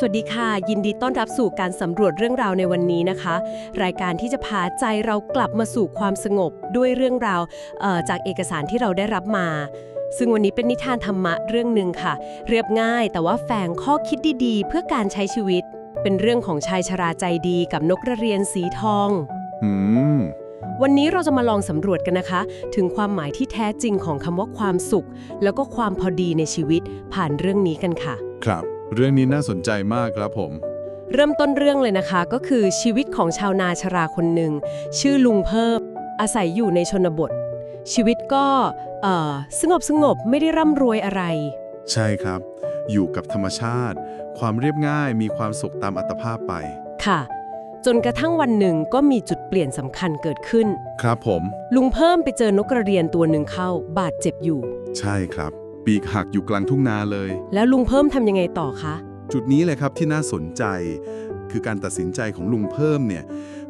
สวัสดีค่ะ ยินดีต้อนรับสู่การสำรวจเรื่องราวในวันนี้นะคะ รายการที่จะพาใจเรากลับมาสู่ความสงบด้วยเรื่องราวเอ่อจากเอกสารที่เราได้รับมา ซึ่งวันนี้เป็นนิทานธรรมะเรื่องหนึ่งค่ะ เรียบง่ายแต่ว่าแฝงข้อคิดดีๆ เพื่อการใช้ชีวิต เป็นเรื่องของชายชราใจดีกับนกกระเรียนสีทองอืมวันนี้เราจะมาลองสำรวจกันนะคะ ถึงความหมายที่แท้จริงของคำว่าความสุข แล้วก็ความพอดีในชีวิตผ่านเรื่องนี้กันค่ะ ครับ เรื่องนี้น่าสนใจมากครับผม เริ่มต้นเรื่องเลยนะคะก็คือชีวิตของชาวนาชราคนหนึ่ง ชื่อลุงเพิ่ม อาศัยอยู่ในชนบท ชีวิตก็เอ่อสงบสงบไม่ได้ร่ำรวยอะไร ใช่ครับ อยู่กับธรรมชาติ ความเรียบง่ายมีความสุขตามอัตภาพไป ค่ะ จนกระทั่งวันหนึ่งก็มีจุดเปลี่ยนสำคัญเกิดขึ้น ครับผม ลุงเพิ่มไปเจอนกกระเรียนตัวหนึ่งเข้าบาดเจ็บอยู่ ใช่ครับ ปีกหักอยู่กลางทุ่งนาเลย แล้วลุงเพิ่มทำยังไงต่อคะ จุดนี้เลยครับที่น่าสนใจ คือการตัดสินใจของลุงเพิ่มเนี่ย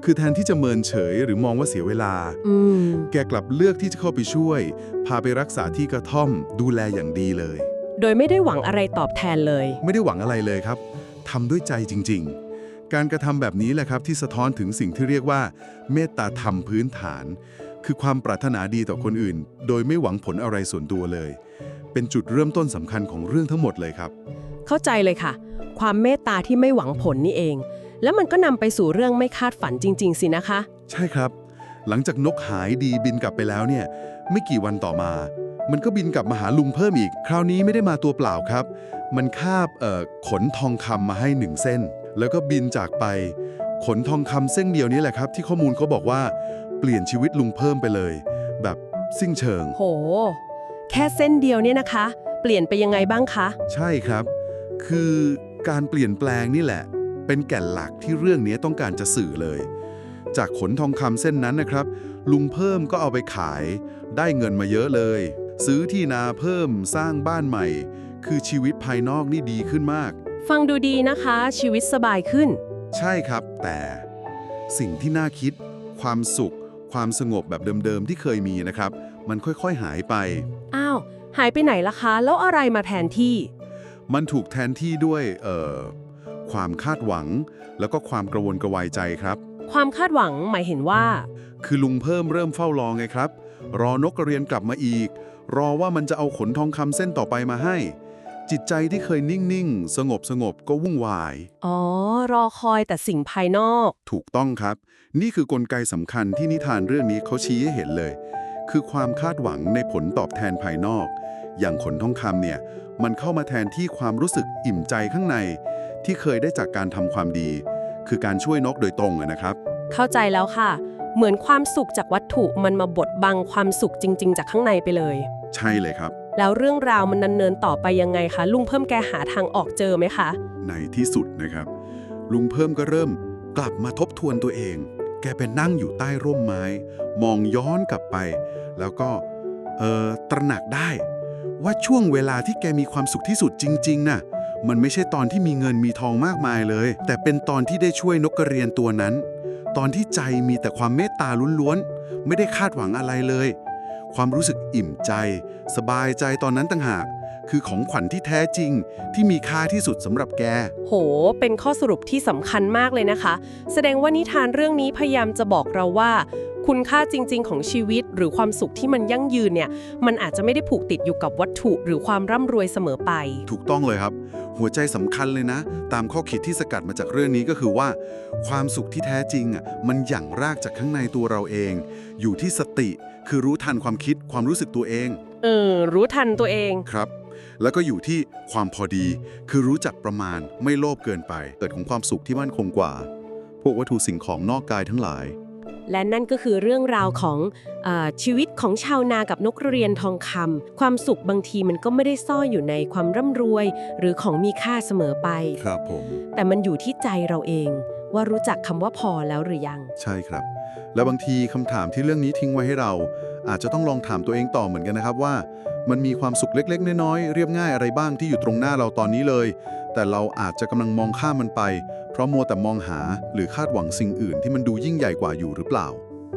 คือแทนที่จะเมินเฉยหรือมองว่าเสียเวลา อืม แกกลับเลือกที่จะเข้าไปช่วย พาไปรักษาที่กระท่อม ดูแลอย่างดีเลย โดยไม่ได้หวังอะไรตอบแทนเลย ไม่ได้หวังอะไรเลยครับทำด้วยใจจริง ๆ การกระทำแบบนี้แหละครับที่สะท้อนถึงสิ่งที่เรียกว่า เมตตาธรรมพื้นฐาน คือความปรารถนาดีต่อคนอื่น โดยไม่หวังผลอะไรส่วนตัวเลย เป็นจุดเริ่มต้นสำคัญของเรื่องทั้งหมดเลยครับ เข้าใจเลยค่ะ ความเมตตาที่ไม่หวังผลนี่เอง แล้วมันก็นำไปสู่เรื่องไม่คาดฝันจริง ๆ สินะคะ ใช่ครับ หลังจากนกหายดีบินกลับไปแล้วเนี่ย ไม่กี่วันต่อมา มันก็บินกลับมาหาลุงเพิ่มอีก คราวนี้ไม่ได้มาตัวเปล่าครับ มันคาบเอ่อขนทองคำมาให้หนึ่งเส้น แล้วก็บินจากไป ขนทองคำเส้นเดียวนี้แหละครับ ที่ข้อมูลเขาบอกว่า เปลี่ยนชีวิตลุงเพิ่มไปเลย แบบสิ้นเชิง โหแค่เส้นเดียวเนี่ยนะคะ เปลี่ยนไปยังไงบ้างคะ ใช่ครับ คือการเปลี่ยนแปลงนี่แหละ เป็นแก่นหลักที่เรื่องนี้ต้องการจะสื่อเลย จากขนทองคำเส้นนั้นนะครับ ลุงเพิ่มก็เอาไปขาย ได้เงินมาเยอะเลย ซื้อที่นาเพิ่มสร้างบ้านใหม่ คือชีวิตภายนอกนี่ดีขึ้นมาก ฟังดูดีนะคะ ชีวิตสบายขึ้น ใช่ครับ แต่สิ่งที่น่าคิด ความสุข ความสงบแบบเดิมๆที่เคยมีนะครับ มันค่อยๆหายไปอ้าว หายไปไหนล่ะคะ แล้วอะไรมาแทนที่ มันถูกแทนที่ด้วยเอ่อความคาดหวัง แล้วก็ความกระวนกระวายใจครับ ความคาดหวังหมายเห็นว่า คือลุงเพิ่มเริ่มเฝ้ารอไงครับ รอนกกระเรียนกลับมาอีก รอว่ามันจะเอาขนทองคำเส้นต่อไปมาให้ จิตใจที่เคยนิ่งๆ สงบสงบๆก็วุ่นวาย อ๋อ รอคอยแต่สิ่งภายนอก ถูกต้องครับ นี่คือกลไกสำคัญที่นิทานเรื่องนี้เขาชี้ให้เห็นเลย คือความคาดหวังในผลตอบแทนภายนอก อย่างขนทองคำเนี่ยมันเข้ามาแทนที่ความรู้สึกอิ่มใจข้างใน ที่เคยได้จากการทำความดี คือการช่วยนกโดยตรงอะนะครับ เข้าใจแล้วค่ะ เหมือนความสุขจากวัตถุมันมาบดบังความสุขจริง ๆ จากข้างในไปเลย ใช่เลยครับ แล้วเรื่องราวมันดำเนินต่อไปยังไงคะลุงเพิ่มแกหาทางออกเจอไหมคะ ในที่สุดนะครับ ลุงเพิ่มก็เริ่มกลับมาทบทวนตัวเอง แกเป็นนั่งอยู่ใต้ร่มไม้ มองย้อนกลับไป แล้วก็ เออตระหนักได้ ว่าช่วงเวลาที่แกมีความสุขที่สุดจริง ๆน่ะ มันไม่ใช่ตอนที่มีเงินมีทองมากมายเลย แต่เป็นตอนที่ได้ช่วยนกกระเรียนตัวนั้น ตอนที่ใจมีแต่ความเมตตาล้วนๆ ไม่ได้คาดหวังอะไรเลย ความรู้สึกอิ่มใจ สบายใจตอนนั้นต่างหาก คือของขวัญที่แท้จริง ที่มีค่าที่สุดสำหรับแก โห เป็นข้อสรุปที่สำคัญมากเลยนะคะ แสดงว่านิทานเรื่องนี้พยายามจะบอกเราว่า คุณค่าจริง ๆ ของชีวิต หรือความสุขที่มันยั่งยืนเนี่ย มันอาจจะไม่ได้ผูกติดอยู่กับวัตถุ หรือความร่ำรวยเสมอไป ถูกต้องเลยครับ หัวใจสำคัญเลยนะ ตามข้อคิดที่สกัดมาจากเรื่องนี้ก็คือว่า ความสุขที่แท้จริงอะมันหยั่งรากจากข้างในตัวเราเอง อยู่ที่สติ คือรู้ทันความคิดความรู้สึกตัวเอง เออ รู้ทันตัวเอง ครับ แล้วก็อยู่ที่ความพอดี คือรู้จักประมาณไม่โลภเกินไป เกิดของความสุขที่มั่นคงกว่า พวกวัตถุสิ่งของนอกกายทั้งหลาย และนั่นก็คือเรื่องราวของเออชีวิตของชาวนากับนกกระเรียนทองคำความสุขบางทีมันก็ไม่ได้ซ่อนอยู่ในความร่ำรวย หรือของมีค่าเสมอไปครับผม แต่มันอยู่ที่ใจเราเอง ว่ารู้จักคำว่าพอแล้วหรือยัง ใช่ครับ แล้วบางทีคำถามที่เรื่องนี้ทิ้งไว้ให้เรา อาจจะต้องลองถามตัวเองต่อเหมือนกันนะครับว่า มันมีความสุขเล็กๆ น้อยๆเรียบง่ายอะไรบ้างที่อยู่ตรงหน้าเราตอนนี้เลย แต่เราอาจจะกำลังมองข้ามมันไป เพราะมัวแต่มองหาหรือคาดหวังสิ่งอื่นที่มันดูยิ่งใหญ่กว่าอยู่หรือเปล่า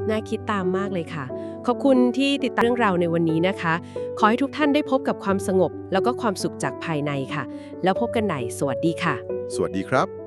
น่าคิดตามมากเลยค่ะ ขอบคุณที่ติดตามเรื่องราวในวันนี้นะคะ ขอให้ทุกท่านได้พบกับความสงบ แล้วก็ความสุขจากภายในค่ะ แล้วพบกันใหม่สวัสดีค่ะ สวัสดีครับ